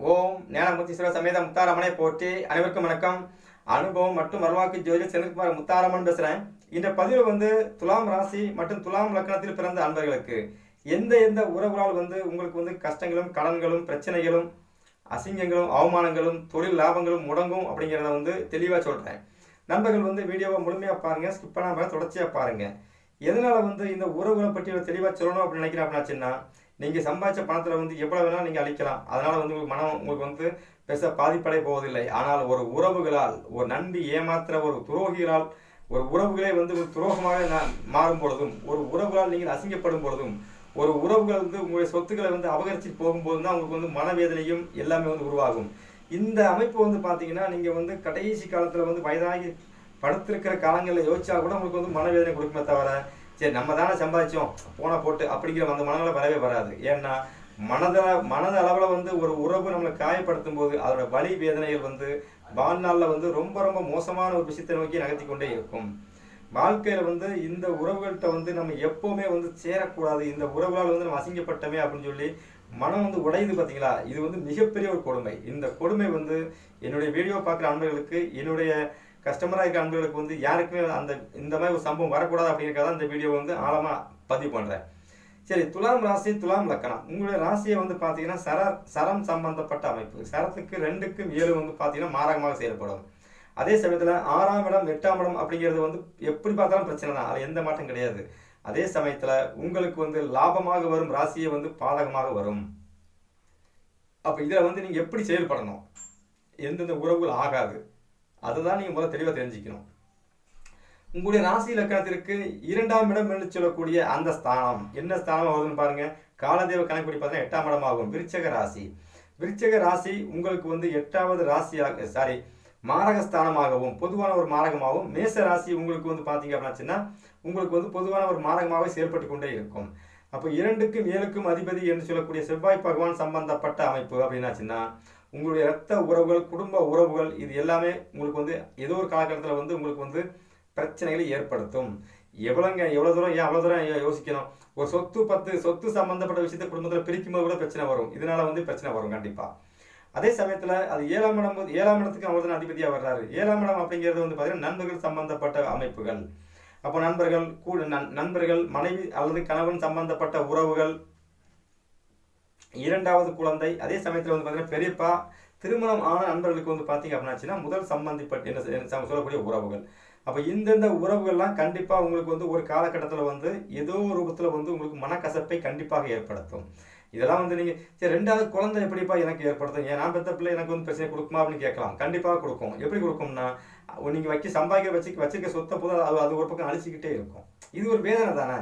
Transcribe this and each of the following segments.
ஓம் ஞானமுத்தீஸ்வர சமேத முத்தாரமனை போற்றி அனைவருக்கும் வணக்கம். அனுபவம் மற்றும் வரலாற்று ஜோதிடர் செந்தில்குமார் முத்தாரமன் பேசுகிறேன் இந்த பதிவு வந்து துலாம் ராசி மற்றும் துலாம் லக்னத்தில் பிறந்த அன்பர்களுக்கு. எந்த எந்த உறவுகளால் வந்து உங்களுக்கு வந்து கஷ்டங்களும் கடன்களும் பிரச்சனைகளும் அசிங்கங்களும் அவமானங்களும் தொழில் லாபங்களும் முடங்கும் அப்படிங்கிறத வந்து தெளிவாக சொல்கிறேன் நண்பர்கள் வந்து வீடியோவை முழுமையாக பாருங்கள் ஸ்கிப் பண்ணாமல் தொடர்ச்சியாக பாருங்கள் எதனால் வந்து இந்த உறவுகளை பற்றி தெளிவாக சொல்லணும் அப்படின்னு நினைக்கிறேன் அப்படின்னாச்சுன்னா நீங்கள் சம்பாதிச்ச பணத்தில் வந்து எவ்வளோ வேணாலும் நீங்கள் அழிக்கலாம். அதனால் வந்து உங்களுக்கு மனம் உங்களுக்கு வந்து பெருசாக பாதிப்படைய போவதில்லை. ஆனால் ஒரு உறவுகளால் ஒரு நம்பி ஏமாத்துற ஒரு துரோகிகளால் ஒரு உறவுகளே வந்து ஒரு துரோகமாக நான் மாறும் பொழுதும் ஒரு உறவுகளால் நீங்கள் அசிங்கப்படும் பொழுதும் ஒரு உறவுகள் வந்து உங்களுடைய சொத்துக்களை வந்து அபகரிச்சு போகும்போது தான் உங்களுக்கு வந்து மனவேதனையும் எல்லாமே வந்து உருவாகும். இந்த அமைப்பு வந்து பார்த்தீங்கன்னா நீங்கள் வந்து கடைசி காலத்தில் வந்து வயதாகி படுத்திருக்கிற காலங்களில் யோசிச்சா கூட உங்களுக்கு வந்து மனவேதனை கொடுக்குமே தவிர சரி நம்ம தானே சம்பாதிச்சோம். போனால் போட்டு அப்படிங்கிற அந்த மனநிலை வரவே வராது. ஏன்னா மனத மனத அளவில் வந்து ஒரு உறவு நம்மளை காயப்படுத்தும் போது அதோட வலி வேதனைகள் வந்து வாழ்நாளில் வந்து ரொம்ப ரொம்ப மோசமான ஒரு விஷயத்தை நோக்கி நகர்த்தி கொண்டே இருக்கும். வாழ்க்கையில வந்து இந்த உறவுகள்கிட்ட வந்து நம்ம எப்பவுமே வந்து சேரக்கூடாது. இந்த உறவுகளால் வந்து நம்ம அசிங்கப்பட்டமே அப்படின்னு சொல்லி மனம் வந்து உடையுது பார்த்தீங்களா இது வந்து மிகப்பெரிய ஒரு கொடுமை. இந்த கொடுமை வந்து என்னுடைய வீடியோ பார்க்குற அன்பர்களுக்கு என்னுடைய கஸ்டமராக இருக்க அன்பர்களுக்கு வந்து யாருக்குமே அந்த இந்த மாதிரி ஒரு சம்பவம் வரக்கூடாது அப்படிங்கிறத அந்த வீடியோ வந்து ஆழமாக பதிவு பண்ணுறேன் சரி துலாம் ராசி துலாம் லக்கணம். உங்களுடைய ராசியை வந்து பார்த்தீங்கன்னா சர சரம் சம்பந்தப்பட்ட அமைப்பு. சரத்துக்கு ரெண்டுக்கும் ஏழு வந்து பார்த்தீங்கன்னா மாரகமாக செயல்படும். அதே சமயத்தில் ஆறாம் இடம் எட்டாம் இடம் அப்படிங்கிறது வந்து எப்படி பார்த்தாலும் பிரச்சனை தான். அது எந்த மாற்றம் கிடையாது. அதே சமயத்தில் உங்களுக்கு வந்து லாபமாக வரும் ராசியை வந்து பாதகமாக வரும். அப்போ இதில் வந்து நீங்கள் எப்படி செயல்படணும்? எந்தெந்த உறவுகள் ஆகாது. அதுதான் நீங்கள் முதல்ல தெளிவாக தெரிஞ்சுக்கணும். உங்களுடைய ராசி இலக்கணத்திற்கு இரண்டாம் இடம் என்று சொல்லக்கூடிய அந்த ஸ்தானம் என்ன ஸ்தானம் ஆகுதுன்னு பாருங்க. காலதேவ கணக்குப்படி பார்த்தீங்கன்னா எட்டாம் இடம் ஆகும். விருச்சக ராசி. விருச்சக ராசி உங்களுக்கு வந்து எட்டாவது ராசியாக சாரி மாரகஸ்தானமாகவும் பொதுவான ஒரு மாரகமாகவும் மேச ராசி உங்களுக்கு வந்து பார்த்தீங்க அப்படின்னாச்சுன்னா உங்களுக்கு வந்து பொதுவான ஒரு மாரகமாகவே செயல்பட்டு கொண்டே இருக்கும். அப்போ இரண்டுக்கும் ஏழுக்கும் அதிபதி என்று சொல்லக்கூடிய செவ்வாய் பகவான் சம்பந்தப்பட்ட அமைப்பு அப்படின்னாச்சுன்னா உங்களுடைய ரத்த உறவுகள் குடும்ப உறவுகள் இது எல்லாமே உங்களுக்கு வந்து ஏதோ ஒரு காலகட்டத்தில் வந்து உங்களுக்கு வந்து பிரச்சனைகளை ஏற்படுத்தும். எவ்வளோங்க எவ்வளோ தூரம் ஏன் அவ்வளோ தூரம் யோசிக்கணும்? ஒரு சொத்து பத்து சொத்து சம்மந்தப்பட்ட விஷயத்தை குடும்பத்தில் பிரிக்கும்போது கூட பிரச்சனை வரும். இதனால வந்து பிரச்சனை வரும் கண்டிப்பாக அதே சமயத்தில் அது ஏழாம் இடம் வந்து- ஏழாம் இடத்துக்கு அவர் தான் அதிபதியாக வர்றாரு. ஏழாம் இடம் அப்படிங்கிறது வந்து பார்த்தீங்கன்னா நண்பர்கள் சம்பந்தப்பட்ட அமைப்புகள். அப்போ நண்பர்கள் கூட நண்பர்கள் மனைவி அல்லது கணவன் சம்பந்தப்பட்ட உறவுகள் இரண்டாவது குழந்தை அதே சமயத்தில் வந்து பார்த்தீங்கன்னா பெரியப்பா திருமணம் ஆன நண்பர்களுக்கு வந்து பார்த்தீங்க அப்படின்னாச்சுன்னா முதல் சம்பந்திப்பட்ட என்ன சொல்லக்கூடிய உறவுகள். அப்போ இந்தந்த உறவுகள்லாம் கண்டிப்பாக உங்களுக்கு வந்து ஒரு காலகட்டத்தில் வந்து ஏதோ ஒரு ரூபத்தில் வந்து உங்களுக்கு மனக்கசப்பை கண்டிப்பாக ஏற்படுத்தும். இதெல்லாம் வந்து நீங்கள் சரி ரெண்டாவது குழந்தை எப்படிப்பா எனக்கு ஏற்படுத்தும்? ஏன் நான் பெற்ற பிள்ளை எனக்கு வந்து பிரச்சனை கொடுக்குமா அப்படின்னு கேட்கலாம். கண்டிப்பாக கொடுக்கும். எப்படி கொடுக்கும்னா நீங்கள் வைக்க சம்பாதிக்க வச்சு வச்சுக்க சொத்தை போது அது அது ஒரு பக்கம் அழிச்சிக்கிட்டே இருக்கும். இது ஒரு வேதனை தானே?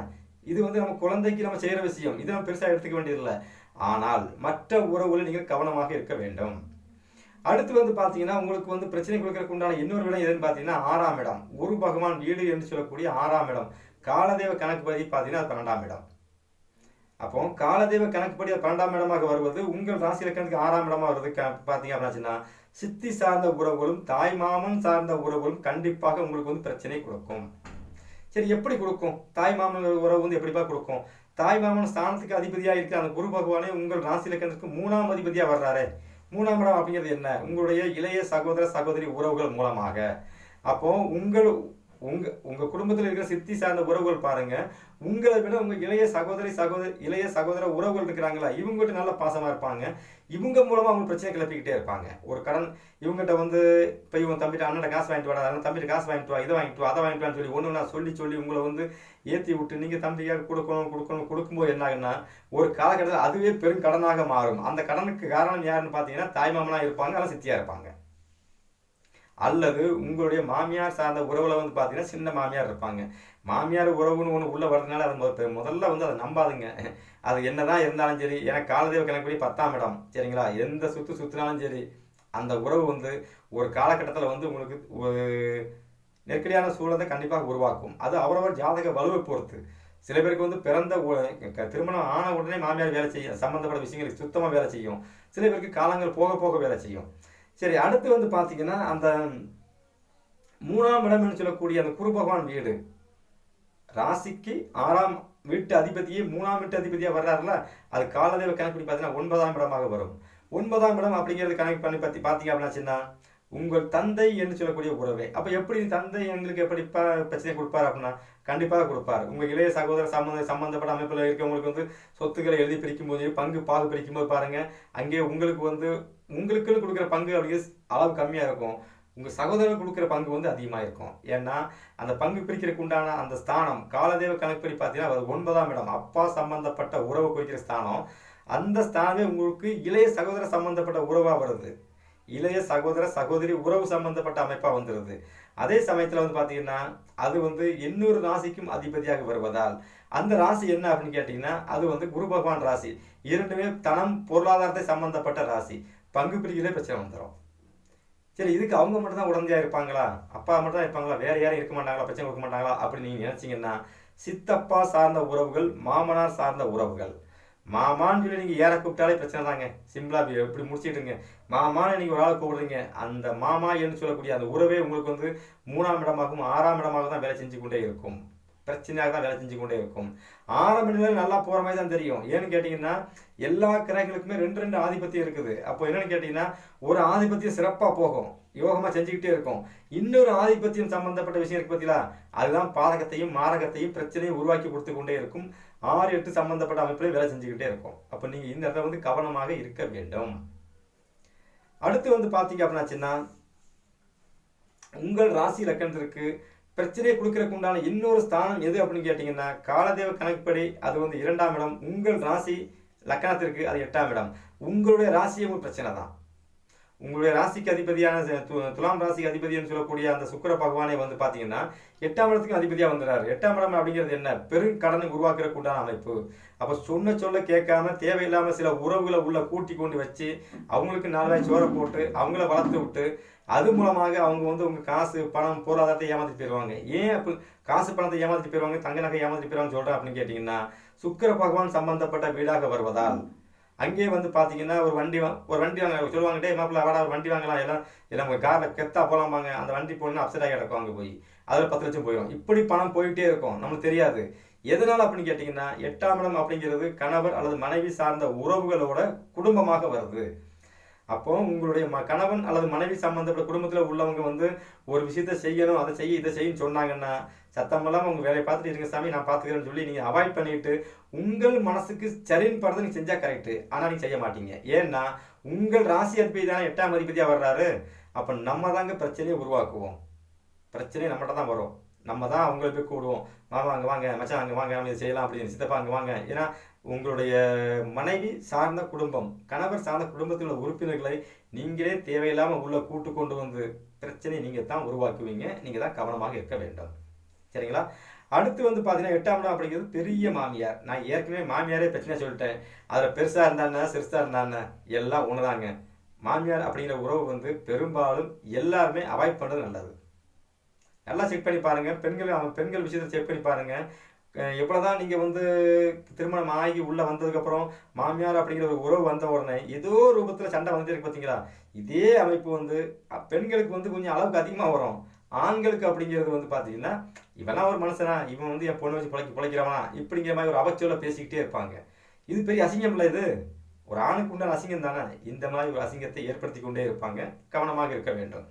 இது வந்து நம்ம குழந்தைக்கு நம்ம செய்கிற விஷயம். இதை நம்ம பெருசாக எடுத்துக்க வேண்டியதில்லை. ஆனால் மற்ற உறவுகளில் நீங்கள் கவனமாக இருக்க வேண்டும். அடுத்து வந்து பார்த்தீங்கன்னா உங்களுக்கு வந்து பிரச்சனை கொடுக்கறதுக்கு உண்டான இன்னொரு இடம் எதுன்னு பார்த்தீங்கன்னா ஆறாம் இடம். குரு பகவான் வீடு என்று சொல்லக்கூடிய ஆறாம் இடம். காலதேவ கணக்குப்படி பார்த்தீங்கன்னா அது பன்னெண்டாம் இடம். அப்போ காலதேவ கணக்குப்படி அது பன்னெண்டாம் இடமாக வருவது உங்கள் ராசி இலக்கணத்துக்கு ஆறாம் இடமாக வருது பார்த்தீங்க அப்படின்னா சித்தி சார்ந்த உறவுகளும் தாய் மாமன் சார்ந்த உறவுகளும் கண்டிப்பாக உங்களுக்கு வந்து பிரச்சனை கொடுக்கும். சரி எப்படி கொடுக்கும்? தாய் மாமன் உறவு வந்து எப்படிப்பா கொடுக்கும்? தாய்மாமன் ஸ்தானத்துக்கு அதிபதியாக இருக்கிற அந்த குரு பகவானே உங்கள் ராசி இலக்கணத்துக்கு மூணாம் அதிபதியாக வர்றாரு. மூணாம் இடம் அப்படிங்கிறது என்ன? உங்களுடைய இளைய சகோதர சகோதரி உறவுகள் மூலமாக. அப்போ உங்கள் உங்க உங்க குடும்பத்தில் இருக்கிற சித்தி சார்ந்த உறவுகள் பாருங்க. உங்களை விட உங்க இளைய சகோதரி சகோதரி இளைய சகோதர உறவுகள் இருக்கிறாங்களா? இவங்ககிட்ட நல்ல பாசமா இருப்பாங்க. இவங்க மூலமா அவங்க பிரச்சனை கிளப்பிக்கிட்டே இருப்பாங்க. ஒரு கடன் இவங்ககிட்ட வந்து இப்போ இவங்க தம்பிட்டு அண்ணன் காசு வாங்கிட்டு வாடா அண்ணன் காசு வாங்கிட்டு வா இதை வாங்கிட்டு வா அதை வாங்கிட்டு வான்னு சொல்லி ஒன்று நான் சொல்லி சொல்லி உங்களை வந்து ஏற்றி விட்டு நீங்கள் தம்பிக்காக கொடுக்கணும் கொடுக்கணும் கொடுக்கும்போது என்ன ஆகுன்னா ஒரு காலகட்டத்தில் அதுவே பெரும் கடனாக மாறும். அந்த கடனுக்கு காரணம் யாருன்னு பார்த்தீங்கன்னா தாய்மாமனாக இருப்பாங்க அதெல்லாம் சித்தியாக இருப்பாங்க. அல்லது உங்களுடைய மாமியார் சார்ந்த உறவில் வந்து பார்த்தீங்கன்னா சின்ன மாமியார் இருப்பாங்க. மாமியார் உறவுன்னு ஒன்று உள்ளே வர்றதுனால அது முத- முதல்ல வந்து அதை நம்பாதுங்க. அது என்னதான் இருந்தாலும் சரி எனக்கு காலதேவ கணக்குப்படி பத்தாம் இடம் சரிங்களா? எந்த சுற்று சுற்றினாலும் சரி அந்த உறவு வந்து ஒரு காலகட்டத்தில் வந்து உங்களுக்கு ஒரு நெருக்கடியான சூழலை கண்டிப்பாக உருவாக்கும். அது அவரவர் ஜாதக வலுவை பொறுத்து. சில பேருக்கு வந்து பிறந்த திருமணம் ஆன உடனே மாமியார் வேலை செய்யும் சம்மந்தப்பட்ட விஷயங்களுக்கு சுத்தமாக வேலை செய்யும். சில பேருக்கு காலங்கள் போக போக வேலை செய்யும். சரி அடுத்து வந்து பார்த்தீங்கன்னா அந்த மூணாம் இடம் என்று சொல்லக்கூடிய அந்த குரு பகவான் வீடு. ராசிக்கு ஆறாம் வீட்டு அதிபதியே மூணாம் வீட்டு அதிபதியாக வர்றாருல அது காலதேவ கணக்குப்படி பார்த்தீங்கன்னா ஒன்பதாம் இடமாக வரும். ஒன்பதாம் இடம் அப்படிங்கிறது கணக்கு பண்ணி பற்றி பார்த்தீங்க அப்படின்னாச்சுன்னா உங்கள் தந்தை என்று சொல்லக்கூடிய உறவே. அப்போ எப்படி தந்தை எங்களுக்கு எப்படி பிரச்சனை கொடுப்பார் அப்படின்னா கண்டிப்பாக கொடுப்பார். உங்கள் இளைய சகோதர சம்மந்த சம்மந்தப்பட்ட அமைப்பில் இருக்கவங்களுக்கு வந்து சொத்துக்களை எழுதி பிரிக்கும் போது பங்கு பாகு பிரிக்கும் போது பாருங்கள் அங்கே உங்களுக்கு வந்து உங்களுக்குன்னு கொடுக்குற பங்கு அப்படிங்கிறது அளவு கம்மியாக இருக்கும். உங்கள் சகோதரர் கொடுக்குற பங்கு வந்து அதிகமாக இருக்கும். ஏன்னா அந்த பங்கு பிரிக்கிறதுக்கு உண்டான அந்த ஸ்தானம் காலதேவ கணக்குப்படி பார்த்தீங்கன்னா அது ஒன்பதாம் இடம். அப்பா சம்பந்தப்பட்ட உறவு குறிக்கிற ஸ்தானம். அந்த ஸ்தானமே உங்களுக்கு இளைய சகோதர சம்பந்தப்பட்ட உறவாக வருது. இளைய சகோதர சகோதரி உறவு சம்பந்தப்பட்ட அமைப்பாக வந்துடுது அதே சமயத்தில் வந்து பார்த்தீங்கன்னா அது வந்து இன்னொரு ராசிக்கும் அதிபதியாக வருவதால் அந்த ராசி என்ன அப்படின்னு கேட்டிங்கன்னா அது வந்து குரு பகவான் ராசி. இரண்டுமே தனம் பொருளாதாரத்தை சம்பந்தப்பட்ட ராசி. பங்கு பிரிக்கிறதே பிரச்சனை வந்துடும் சரி இதுக்கு அவங்க மட்டும் தான் உடந்தையாக இருப்பாங்களா? அப்பா மட்டும் தான் இருப்பாங்களா? வேறு யாரும் இருக்க மாட்டாங்களா? பிரச்சனை கொடுக்க மாட்டாங்களா? அப்படின்னு நீங்கள் நினச்சிங்கன்னா சித்தப்பா சார்ந்த உறவுகள் மாமனார் சார்ந்த உறவுகள். மாமான்னு சொல்லி நீங்கள் ஏற கூப்பிட்டாலே பிரச்சனை தாங்க. சிம்பிளாக இப்படி இப்படி மாமான்னு நீங்கள் ஒரு ஆளை கூப்பிடுறீங்க அந்த மாமா என்று சொல்லக்கூடிய அந்த உறவே உங்களுக்கு வந்து மூணாம் இடமாகவும் ஆறாம் இடமாக தான் வேலை செஞ்சு கொண்டே இருக்கும். பிரச்சனையாக தான் வேலை செஞ்சு கொண்டே இருக்கும். ஆரம்ப நிலையில் நல்லா போகிற மாதிரி தான் தெரியும். ஏன்னு கேட்டிங்கன்னா எல்லா கிரகங்களுக்குமே ரெண்டு ரெண்டு ஆதிபத்தியம் இருக்குது. அப்போ என்னென்னு கேட்டிங்கன்னா ஒரு ஆதிபத்தியம் சிறப்பாக போகும். யோகமாக செஞ்சுக்கிட்டே இருக்கும். இன்னொரு ஆதிபத்தியம் சம்பந்தப்பட்ட விஷயம் இருக்கு பார்த்தீங்களா அதுதான் பாதகத்தையும் மாரகத்தையும் பிரச்சனையும் உருவாக்கி கொடுத்து கொண்டே இருக்கும். ஆறு எட்டு சம்பந்தப்பட்ட அமைப்பில் வேலை செஞ்சுக்கிட்டே இருக்கும். அப்போ நீங்கள் இந்த இடத்துல வந்து கவனமாக இருக்க வேண்டும். அடுத்து வந்து பார்த்தீங்க அப்படின்னாச்சுன்னா உங்கள் ராசி லக்கணத்திற்கு பிரச்சனையை கொடுக்கறதுக்கு உண்டான இன்னொரு ஸ்தானம் எது அப்படின்னு கேட்டிங்கன்னா காலதேவ கணக்குப்படி அது வந்து இரண்டாம் இடம். உங்கள் ராசி லக்கணத்திற்கு அது எட்டாம் இடம். உங்களுடைய ராசியும் பிரச்சனை தான் உங்களுடைய ராசிக்கு அதிபதியான து- துலாம் ராசிக்கு அதிபதினு சொல்லக்கூடிய அந்த சுக்கிர பகவானே வந்து பார்த்தீங்கன்னா எட்டாம் இடத்துக்கு அதிபதியாக வந்துடுறாரு எட்டாம் இடம் அப்படிங்கிறது என்ன? பெரும் கடனை உருவாக்குறதுக்கு உண்டான அமைப்பு. அப்போ சொன்ன சொல்ல கேட்காம தேவையில்லாமல் சில உறவுகளை உள்ள கூட்டி கொண்டு வச்சு அவங்களுக்கு நாலாயிரம் சோறை போட்டு அவங்கள வளர்த்து விட்டு அது மூலமாக அவங்க வந்து உங்க காசு பணம் பொருளாதாரத்தை ஏமாற்றி போயிடுவாங்க ஏன் அப்போ காசு பணத்தை ஏமாற்றி போயிடுவாங்க தங்க நகை ஏமாற்றி போயிடுவாங்கன்னு சொல்கிறேன் அப்படின்னு கேட்டிங்கன்னா சுக்கிர பகவான் சம்பந்தப்பட்ட வீடாக வருவதால் அங்கேயே வந்து பார்த்தீங்கன்னா ஒரு வண்டி வா- ஒரு வண்டி வாங்க சொல்லுவாங்க டே மாப்பிள்ள வாடா ஒரு வண்டி வாங்கலாம் எல்லாம் எல்லாம் உங்கள் காரில் கெத்தா போகலாமாங்க அந்த வண்டி போனா அப்செட் ஆகி கிடக்கும் அங்கே போய். அதில் பத்து லட்சம் போயிடும் இப்படி பணம் போயிட்டே இருக்கும் நம்மளுக்கு தெரியாது. எதனால் அப்படின்னு கேட்டிங்கன்னா எட்டாம் இடம் அப்படிங்கிறது கணவர் அல்லது மனைவி சார்ந்த உறவுகளோட குடும்பமாக வருது. அப்போ உங்களுடைய ம கணவன் அல்லது மனைவி சம்பந்தப்பட்ட குடும்பத்தில் உள்ளவங்க வந்து ஒரு விஷயத்த செய்யணும் அதை செய்ய இதை செய்யன்னு சொன்னாங்கன்னா சத்தம் இல்லாமல் உங்கள் வேலையை பார்த்துட்டு இருங்க சாமி நான் பார்த்துக்கிறேன்னு சொல்லி நீங்கள் அவாய்ட் பண்ணிவிட்டு உங்கள் மனசுக்கு சரின்னு படுறது நீங்கள் செஞ்சால் கரெக்டு ஆனால் நீங்கள் செய்ய மாட்டீங்க. ஏன்னா உங்கள் ராசி அதிபதி தானே எட்டாம் அதிபதியாக வர்றாரு. அப்போ நம்ம தாங்க பிரச்சனையை உருவாக்குவோம். பிரச்சனையே நம்மகிட்ட தான் வரும். நம்ம தான் அவங்கள போய் கூடுவோம். வாங்க வாங்க வாங்க மச்சான் அங்கே வாங்க நம்ம இதை செய்யலாம் அப்படின்னு சித்தப்பா அங்கே வாங்க. ஏன்னா உங்களுடைய மனைவி சார்ந்த குடும்பம் கணவர் சார்ந்த குடும்பத்தில் உள்ள உறுப்பினர்களை நீங்களே தேவையில்லாமல் உள்ள கூட்டு கொண்டு வந்து பிரச்சனையை நீங்கள் தான் உருவாக்குவீங்க. நீங்கள் தான் கவனமாக இருக்க வேண்டும். சரிங்களா? அடுத்து வந்து பார்த்தீங்கன்னா எட்டாம் இடம் அப்படிங்கிறது பெரிய மாமியார். நான் ஏற்கனவே மாமியாரே பிரச்சனை சொல்லிட்டேன். அதில் பெருசாக இருந்தாண்ணா சிறுசாக இருந்தானே எல்லாம் ஒன்றுதாங்க மாமியார் அப்படிங்கிற உறவு வந்து பெரும்பாலும் எல்லாருமே அவாய்ட் பண்ணுறது நல்லது. நல்லா செக் பண்ணி பாருங்கள் பெண்கள் அவங்க பெண்கள் விஷயத்தை செக் பண்ணி பாருங்கள் அஹ் எவ்வளவுதான் நீங்கள் வந்து திருமணம் ஆகி உள்ளே வந்ததுக்கப்புறம் மாமியார் அப்படிங்கிற ஒரு உறவு வந்த உடனே ஏதோ ரூபத்தில் சண்டை வந்துட்டு இருக்கு பார்த்தீங்களா இதே அமைப்பு வந்து பெண்களுக்கு வந்து கொஞ்சம் அளவுக்கு அதிகமாக வரும். ஆண்களுக்கு அப்படிங்கிறது வந்து பார்த்தீங்கன்னா இவெல்லாம் ஒரு மனுஷனா? இவன் வந்து என் பொண்ணு வச்சு பிழைக்க பிழைக்கிறவனா? இப்படிங்கிற மாதிரி ஒரு அவச்சொல்ல பேசிக்கிட்டே இருப்பாங்க. இது பெரிய அசிங்கம் இல்லை இது. ஒரு ஆணுக்கு உண்டான அசிங்கம் தானே. இந்த மாதிரி ஒரு அசிங்கத்தை ஏற்படுத்தி கொண்டே இருப்பாங்க. கவனமாக இருக்க வேண்டும்.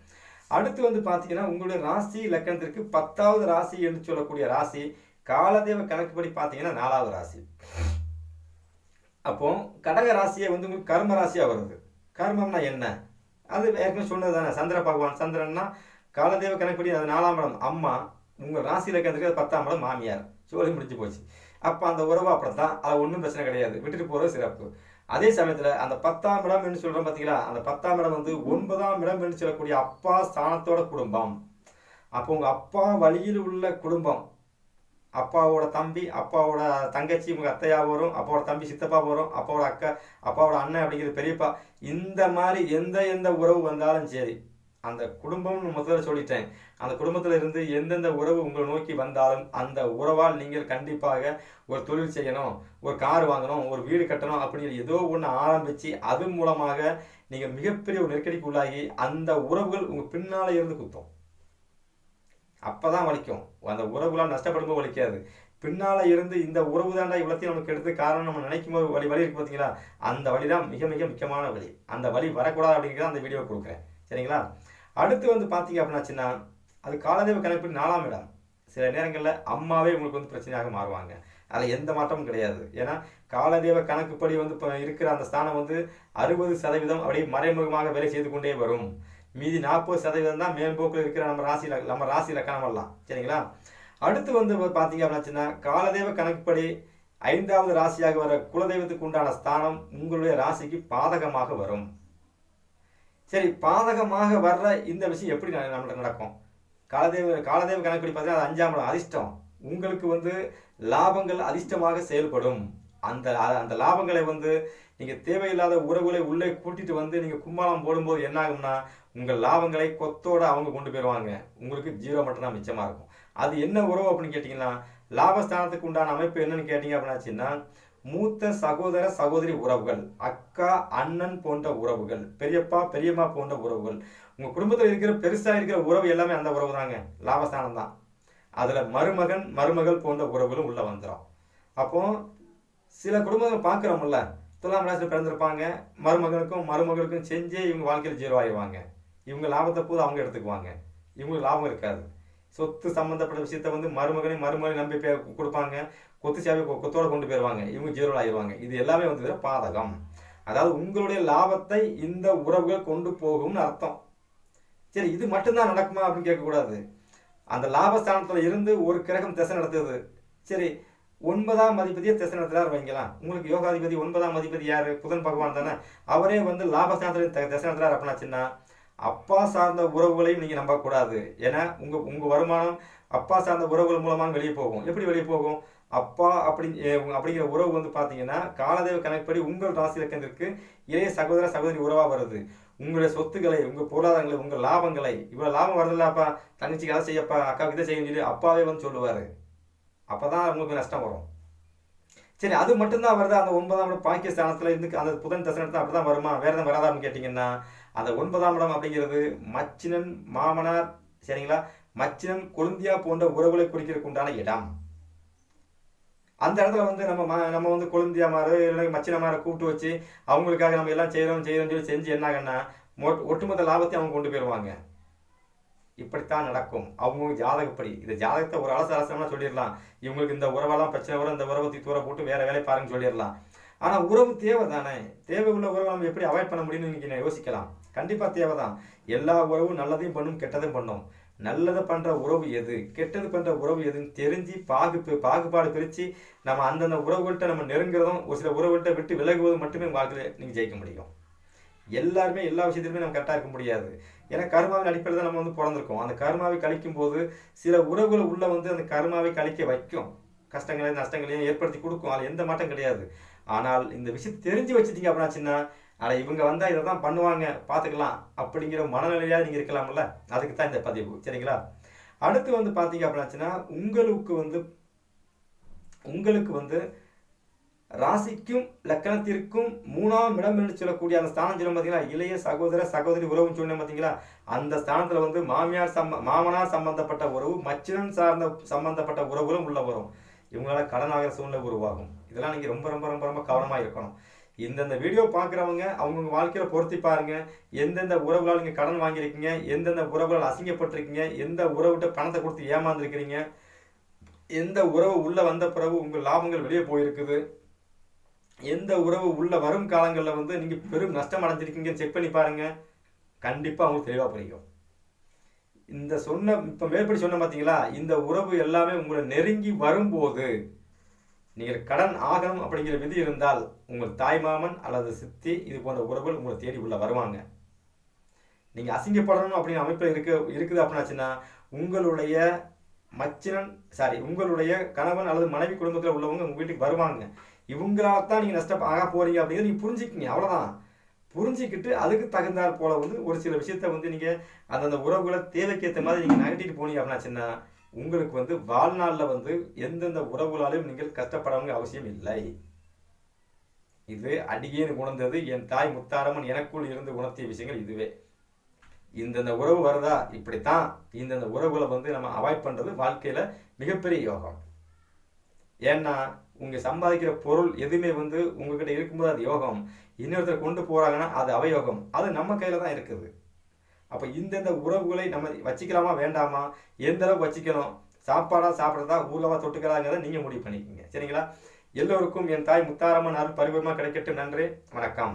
அடுத்து வந்து பார்த்தீங்கன்னா உங்களுடைய ராசி லக்கணத்திற்கு பத்தாவது ராசி என்று சொல்லக்கூடிய ராசி காலதேவ கணக்குப்படி பார்த்தீங்கன்னா நாலாவது ராசி. அப்போ கடக ராசியை வந்து உங்களுக்கு கர்ம ராசியாக வருது. கர்மம்னா என்ன? அது ஏற்கனவே சொன்னது தானே. சந்திர பகவான் சந்திரன்னா காலதேவ கணக்குப்படி அது நாலாம் இடம். அம்மா உங்கள் ராசியில் இருக்கிறதுக்கு பத்தாம் இடம் மாமியார். சோழி முடிஞ்சு போச்சு. அப்போ அந்த உறவு அப்படித்தான். அது ஒன்றும் பிரச்சனை கிடையாது. விட்டுட்டு போகிறது சிறப்பு. அதே சமயத்தில் அந்த பத்தாம் இடம் என்று சொல்கிறோம் பார்த்தீங்களா அந்த பத்தாம் இடம் வந்து ஒன்பதாம் இடம் என்று சொல்லக்கூடிய அப்பா ஸ்தானத்தோட குடும்பம். அப்போ உங்கள் அப்பா வழியில் உள்ள குடும்பம். அப்பாவோட தம்பி அப்பாவோட தங்கச்சி உங்கள் அத்தையா வரும் அப்பாவோட தம்பி சித்தப்பா வரும் அப்பாவோட அக்கா அப்பாவோட அண்ணன் அப்படிங்கிறது பெரியப்பா. இந்த மாதிரி எந்த எந்த உறவு வந்தாலும் சரி அந்த குடும்பம்னு முதல்ல சொல்லிட்டேன். அந்த குடும்பத்தில் இருந்து எந்தெந்த உறவு உங்களை நோக்கி வந்தாலும் அந்த உறவால் நீங்கள் கண்டிப்பாக ஒரு தொழில் செய்யணும் ஒரு கார் வாங்கணும் ஒரு வீடு கட்டணும் அப்படிங்கிற ஏதோ ஒன்று ஆரம்பித்து அது மூலமாக நீங்கள் மிகப்பெரிய ஒரு நெருக்கடிக்கு உள்ளாகி அந்த உறவுகள் உங்கள் பின்னால் இருந்து குத்தும். அப்பதான் வலிக்கும். அந்த உறவுகளால் நஷ்டப்படும்போது வலிக்காது. பின்னால் இருந்து இந்த உறவு தாண்டா இவ்வளத்தையும் நமக்கு எடுத்து காரணம் நம்ம நினைக்கும் போது வழி வழி இருக்கு பார்த்தீங்களா அந்த வழி தான் மிக மிக முக்கியமான வழி அந்த வழி வரக்கூடாது அப்படிங்கிறத அந்த வீடியோ கொடுக்குறேன். சரிங்களா? அடுத்து வந்து பார்த்தீங்க அப்படின்னாச்சுன்னா அது காலதேவ கணக்கு நாலாம் இடம். சில நேரங்களில் அம்மாவே உங்களுக்கு வந்து பிரச்சனையாக மாறுவாங்க. அதில் எந்த மாற்றமும் கிடையாது. ஏன்னா காலதேவ கணக்குப்படி வந்து இப்போ இருக்கிற அந்த ஸ்தானம் வந்து அறுபது சதவீதம் அப்படியே மறைமுகமாக வேலை செய்து கொண்டே வரும். மீதி நாற்பது சதவீதம் தான் மேம்போக்கில் இருக்கிற நம்ம ராசியில் நம்ம ராசி லக்கணம் எல்லாம். சரிங்களா? அடுத்து வந்து பார்த்தீங்க அப்படின்னாச்சுன்னா காலதேவ கணக்குப்படி ஐந்தாவது ராசியாக வர குலதெய்வத்துக்கு உண்டான ஸ்தானம் உங்களுடைய ராசிக்கு பாதகமாக வரும். சரி பாதகமாக வர்ற இந்த விஷயம் எப்படி நம்மளுக்கு நடக்கும்? காலதேவ காலதேவ கணக்குடி பார்த்தீங்கன்னா அது அஞ்சாம் இடம் அதிர்ஷ்டம். உங்களுக்கு வந்து லாபங்கள் அதிர்ஷ்டமாக செயல்படும். அந்த அந்த லாபங்களை வந்து நீங்கள் தேவையில்லாத உறவுகளை உள்ளே கூட்டிட்டு வந்து நீங்கள் கும்பாலம் போடும்போது என்ன ஆகும்னா உங்கள் லாபங்களை கொத்தோட அவங்க கொண்டு போயிடுவாங்க உங்களுக்கு ஜீரோ மட்டும்தான் மிச்சமாக இருக்கும். அது என்ன உறவு அப்படின்னு கேட்டிங்கன்னா லாபஸ்தானத்துக்கு உண்டான அமைப்பு என்னன்னு கேட்டிங்க அப்படின்னாச்சுன்னா மூத்த சகோதர சகோதரி உறவுகள் அக்கா அண்ணன் போன்ற உறவுகள் பெரியப்பா பெரியம்மா போன்ற உறவுகள். உங்க குடும்பத்தில் இருக்கிற பெருசா இருக்கிற உறவு எல்லாமே அந்த உறவு தாங்க. லாபஸ்தானம் தான். அதுல மருமகன் மருமகள் போன்ற உறவுகளும் உள்ள வந்துடும் அப்போ சில குடும்பங்கள் பார்க்குறோம்ல துலாம் ராசியில் பிறந்திருப்பாங்க. மருமகனுக்கும் மருமகளுக்கும் செஞ்சே இவங்க வாழ்க்கையில் ஜீரோ ஆயிடுவாங்க. இவங்க லாபத்தை போது அவங்க எடுத்துக்குவாங்க. இவங்களுக்கு லாபம் இருக்காது. சொத்து சம்பந்தப்பட்ட விஷயத்த வந்து மருமகனை மருமகனை நம்பி கொடுப்பாங்க. கொத்து சேவை கொ- கொத்தோட கொண்டு போயிடுவாங்க இவங்க ஜீரோ ஆயிடுவாங்க இது எல்லாமே வந்து பாதகம். அதாவது உங்களுடைய லாபத்தை இந்த உறவுகள் கொண்டு போகும்னு அர்த்தம். சரி இது மட்டும்தான் நடக்குமா அப்படின்னு கேட்கக்கூடாது. அந்த லாபஸ்தானத்தில் இருந்து ஒரு கிரகம் திசை நடத்துது. சரி ஒன்பதாம் அதிபதியை திசை நடத்துறாரு வைங்களாம் உங்களுக்கு யோகாதிபதி ஒன்பதாம் அதிபதி யார்? புதன் பகவான் தானே. அவரே வந்து லாபஸ்தானத்தில் திசை நடத்துறாரு அப்படின்னாச்சுன்னா அப்பா சார்ந்த உறவுகளையும் நீங்கள் நம்பக்கூடாது. ஏன்னா உங்கள் உங்கள் வருமானம் அப்பா சார்ந்த உறவுகள் மூலமாக வெளியே போகும். எப்படி வெளியே போகும்? அப்பா அப்படி அப்படிங்கிற உறவு வந்து பார்த்தீங்கன்னா காலதேவ கணக்குப்படி உங்கள் ராசி இலக்கணத்திற்கு இளைய சகோதர சகோதரி உறவாக வருது. உங்களுடைய சொத்துக்களை உங்கள் பொருளாதாரங்களை உங்கள் லாபங்களை இவ்வளோ லாபம் வருதில்லப்பா தங்கச்சிக்கு அதை செய்யப்பா அக்காவுக்கு இதை செய்ய சொல்லி அப்பாவே வந்து சொல்லுவார். அப்போ தான் உங்களுக்கு நஷ்டம் வரும். சரி அது மட்டும்தான் வருது? அந்த ஒன்பதாம் இடம் பாகிஸ்தானத்துல இருந்து அந்த புதன் தசை அப்படி தான் வருமா? வேறு எதுவும் வராதான்னு கேட்டிங்கன்னா அந்த ஒன்பதாம் இடம் அப்படிங்கிறது மச்சினன் மாமனார் சரிங்களா? மச்சினன் கொழுந்தியா போன்ற உறவுகளை குறிக்கிறதுக்கு உண்டான இடம். அந்த இடத்துல வந்து நம்ம ம- நம்ம வந்து கொழுந்தியாமாரு இல்லை மச்சினமாரை கூப்பிட்டு வச்சு அவங்களுக்காக நம்ம எல்லாம் செய்கிறோம் செய்கிறோம் சொல்லி செஞ்சு என்னாகன்னா மொட்- ஒட்டுமொத்த லாபத்தையும் அவங்க கொண்டு போயிடுவாங்க இப்படித்தான் நடக்கும். அவங்க ஜாதகப்படி. இந்த ஜாதகத்தை ஒரு அலசு அலசம்னா சொல்லிடலாம். இவங்களுக்கு இந்த உறவெல்லாம் பிரச்சனை வரும் இந்த உறவை தூர போட்டு வேற வேலையை பாருங்க சொல்லிடலாம். ஆனால் உறவு தேவை தானே தேவை உள்ள உறவை நம்ம எப்படி அவாய்ட் பண்ண முடியும்னு நீங்கள் யோசிக்கலாம். கண்டிப்பாக தேவை தான் எல்லா உறவும் நல்லதையும் பண்ணும் கெட்டதும் பண்ணும். நல்லதை பண்ணுற உறவு எது? கெட்டது பண்ணுற உறவு எதுன்னு தெரிஞ்சு பாகு பாகுபாடு பிரித்து நம்ம அந்தந்த உறவுகள்கிட்ட நம்ம நெருங்குறதும் ஒரு சில உறவுகள்கிட்ட விட்டு விலகுவதும் மட்டுமே வாழ்க்கையில் நீங்கள் ஜெயிக்க முடியும். எல்லாருமே எல்லா விஷயத்திலுமே நம்ம கரெக்டாக இருக்க முடியாது. ஏன்னா கர்மாவின் அடிப்படையில் தான் நம்ம வந்து பிறந்திருக்கோம். அந்த கர்மாவை கழிக்கும் போது சில உறவுகள் உள்ளே வந்து அந்த கர்மாவை கழிக்க வைக்கும். கஷ்டங்களையும் நஷ்டங்களையும் ஏற்படுத்தி கொடுக்கும். அதில் எந்த மாற்றம் கிடையாது. ஆனால் இந்த விஷயத்தை தெரிஞ்சு வச்சுட்டீங்க அப்படின்னாச்சுன்னா ஆனால் இவங்க வந்தால் இதை தான் பண்ணுவாங்க பார்த்துக்கலாம். அப்படிங்கிற மனநிலையாக நீங்கள் இருக்கலாம்ல. அதுக்கு தான் இந்த பதிவு சரிங்களா? அடுத்து வந்து பார்த்தீங்க அப்படின்னாச்சுன்னா உங்களுக்கு வந்து உங்களுக்கு வந்து ராசிக்கும் லக்கணத்திற்கும் மூணாம் இடம் என்று சொல்லக்கூடிய அந்த ஸ்தானம் சொல்லும் பார்த்தீங்களா இளைய சகோதர சகோதரி உறவுன்னு சொன்னேன் பார்த்தீங்களா அந்த ஸ்தானத்தில் வந்து மாமியார் சம்ப மாமனார் சம்பந்தப்பட்ட உறவு மச்சினன் சார்ந்த சம்பந்தப்பட்ட உறவுகளும் உள்ள வரும் இவங்களால கடன் ஆகிற சூழ்நிலை உருவாகும். இதெல்லாம் நீங்கள் ரொம்ப ரொம்ப ரொம்ப ரொம்ப கவனமாக இருக்கணும். இந்தந்த வீடியோ பார்க்குறவங்க அவங்கவுங்க வாழ்க்கையில பொருத்தி பாருங்கள் எந்தெந்த உறவுகளால் நீங்கள் கடன் வாங்கியிருக்கீங்க எந்தெந்த உறவுகளால் அசிங்கப்பட்டிருக்கீங்க எந்த உறவுகிட்ட பணத்தை கொடுத்து ஏமாந்துருக்கிறீங்க எந்த உறவு உள்ளே வந்த பிறகு உங்கள் லாபங்கள் வெளியே போயிருக்குது எந்த உறவு உள்ள வரும் காலங்களில் வந்து நீங்கள் பெரும் நஷ்டம் அடைஞ்சிருக்கீங்கன்னு செக் பண்ணி பாருங்க. கண்டிப்பாக உங்களுக்கு தெளிவாக புரியும். இந்த சொன்ன இப்போ மேற்படி சொன்ன பார்த்தீங்களா இந்த உறவு எல்லாமே உங்களை நெருங்கி வரும்போது நீங்கள் கடன் ஆகணும் அப்படிங்கிற விதி இருந்தால் உங்கள் தாய்மாமன் அல்லது சித்தி இது போன்ற உறவுகள் உங்களை தேடி உள்ள வருவாங்க. நீங்கள் அசிங்கப்படணும் அப்படின்னு அமைப்பில் இருக்க இருக்குது அப்படின்னாச்சுன்னா உங்களுடைய மச்சினன் சாரி உங்களுடைய கணவன் அல்லது மனைவி குடும்பத்தில் உள்ளவங்க உங்கள் வீட்டுக்கு வருவாங்க. இவங்களால தான் நீங்கள் நஷ்டம் ஆக போகிறீங்க அப்படிங்கிறத நீங்கள் புரிஞ்சுக்கிங்க அவ்வளோதான் புரிஞ்சுக்கிட்டு அதுக்கு தகுந்தாற் போல வந்து ஒரு சில விஷயத்த வந்து நீங்கள் அந்தந்த உறவுகளை தேவைக்கேற்ற மாதிரி நீங்கள் நகட்டிட்டு போனீங்க அப்படின்னாச்சுன்னா உங்களுக்கு வந்து வாழ்நாளில் வந்து எந்தெந்த உறவுகளாலையும் நீங்கள் கஷ்டப்படவங்க அவசியம் இல்லை. இது அடியேன்னு உணர்ந்தது என் தாய் முத்தாரம்மன் எனக்குள் இருந்து உணர்த்திய விஷயங்கள் இதுவே. இந்தந்த உறவு வருதா? இப்படித்தான் இந்தந்த உறவுகளை வந்து நம்ம அவாய்ட் பண்ணுறது வாழ்க்கையில் மிகப்பெரிய யோகம். ஏன்னா உங்கள் சம்பாதிக்கிற பொருள் எதுவுமே வந்து உங்ககிட்ட இருக்கும்போது அது யோகம். இன்னொருத்தர் கொண்டு போகிறாங்கன்னா அது அவயோகம். அது நம்ம கையில் தான் இருக்குது. அப்போ இந்தந்த உறவுகளை நம்ம வச்சுக்கலாமா வேண்டாமா? எந்த அளவுக்கு வச்சுக்கணும்? சாப்பாடாக சாப்பிட்றதா ஊர்லவா தொட்டுக்கலாங்கிறத நீங்கள் முடிவு பண்ணிக்கோங்க. சரிங்களா? எல்லோருக்கும் என் தாய் முத்தாரம்மன் அருள் பரிபூர்ணமா கிடைக்கட்டும். நன்றி. வணக்கம்.